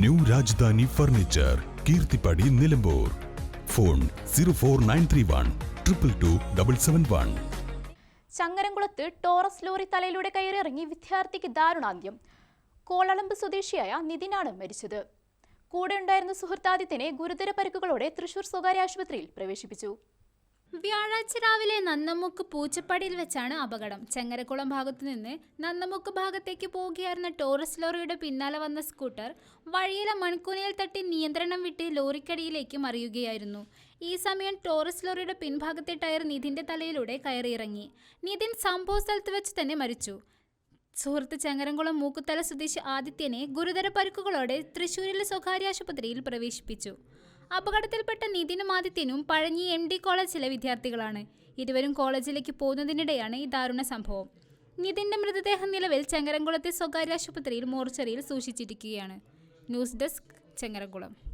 New Rajdhani furniture Keerthippadi Nilambur. Phone zero four nine three one triple two double seven one. ചങ്ങരംകുളത്ത് Taurus lorry തലയിലൂടെ കയറിയിറങ്ങി വിദ്യാർത്ഥിക്ക് ദാരുണാന്ത്യം. കോളളമ്പ് സ്വദേശിയായ നിതിനാണ് മരിച്ചത്. കൂടെ ഉണ്ടായിരുന്ന സുഹൃത്താദിത്യനെ ഗുരുതര പരിക്കുകളോടെ തൃശൂർ സ്വകാര്യ ആശുപത്രിയിൽ പ്രവേശിപ്പിച്ചു. വ്യാഴാഴ്ച രാവിലെ നന്നമുക്ക് പൂച്ചപ്പടിയിൽ വെച്ചാണ് അപകടം. ചെങ്ങരക്കുളം ഭാഗത്തു നിന്ന് നന്നമുക്ക് ഭാഗത്തേക്ക് പോവുകയായിരുന്ന ടോറസ് ലോറിയുടെ പിന്നാലെ വന്ന സ്കൂട്ടർ വഴിയിലെ മൺകൂനയിൽ തട്ടി നിയന്ത്രണം വിട്ട് ലോറിക്കടിയിലേക്ക് മറിയുകയായിരുന്നു. ഈ സമയം ടോറസ് ലോറിയുടെ പിൻഭാഗത്തെ ടയർ നിധിന്റെ തലയിലൂടെ കയറിയിറങ്ങി. നിതിൻ സംഭവ സ്ഥലത്ത് വെച്ച് തന്നെ മരിച്ചു. സുഹൃത്ത് ചെങ്ങരംകുളം മൂക്കുത്തല സ്വദേശി ആദിത്യനെ ഗുരുതര പരിക്കുകളോടെ തൃശൂരിലെ സ്വകാര്യ ആശുപത്രിയിൽ പ്രവേശിപ്പിച്ചു. അപകടത്തിൽപ്പെട്ട നിതിനും ആദിത്യനും പഴഞ്ഞി എം ഡി കോളേജിലെ വിദ്യാർത്ഥികളാണ്. ഇരുവരും കോളേജിലേക്ക് പോകുന്നതിനിടെയാണ് ഈ ദാരുണ സംഭവം. നിതിന്റെ മൃതദേഹം നിലവിൽ ചെങ്ങരംകുളത്തെ സ്വകാര്യ ആശുപത്രിയിൽ മോർച്ചറിയിൽ സൂക്ഷിച്ചിരിക്കുകയാണ്. News desk Changaramkulam.